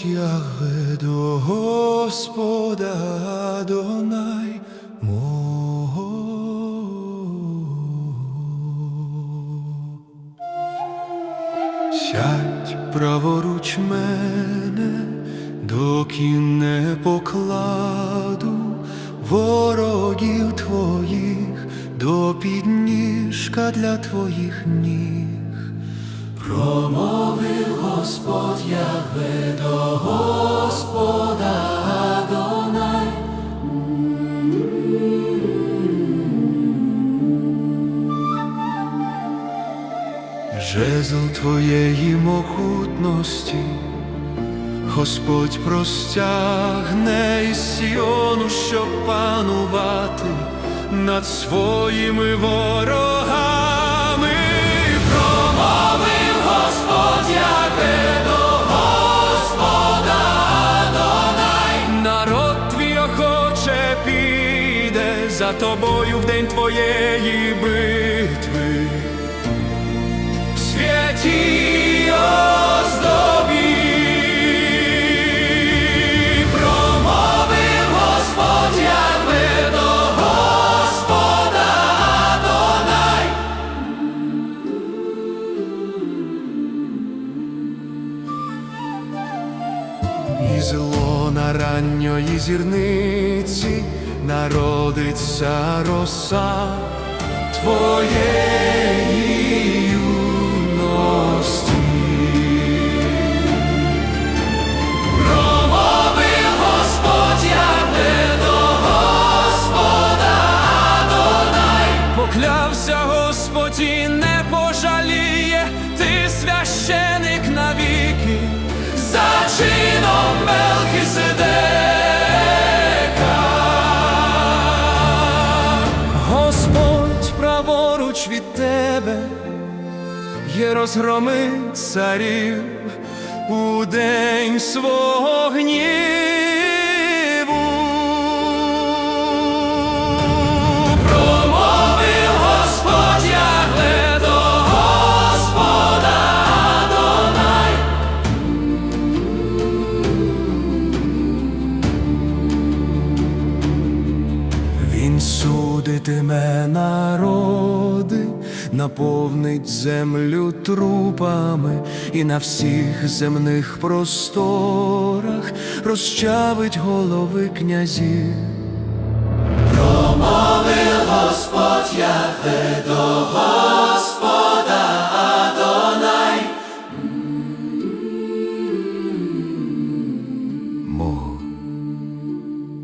Ягве до Господа Адонай мого. Сядь праворуч мене, доки не покладу ворогів твоїх до підніжка для твоїх ніг. Господь Ягве до Господа Адонай. Жезл твоєї могутності, Господь простягне із Сіону, щоб панувати над своїми ворогами. Охоче піде за тобою в день твоєї битви І злона ранньої зірниці народиться роса твоєї юності. Поклявся Господь і не праворуч від тебе є розгроми царів у день свого гніву. Судитиме народи, наповнить землю трупами і на всіх земних просторах розчавить голови князів. Промовив Господь Ягве до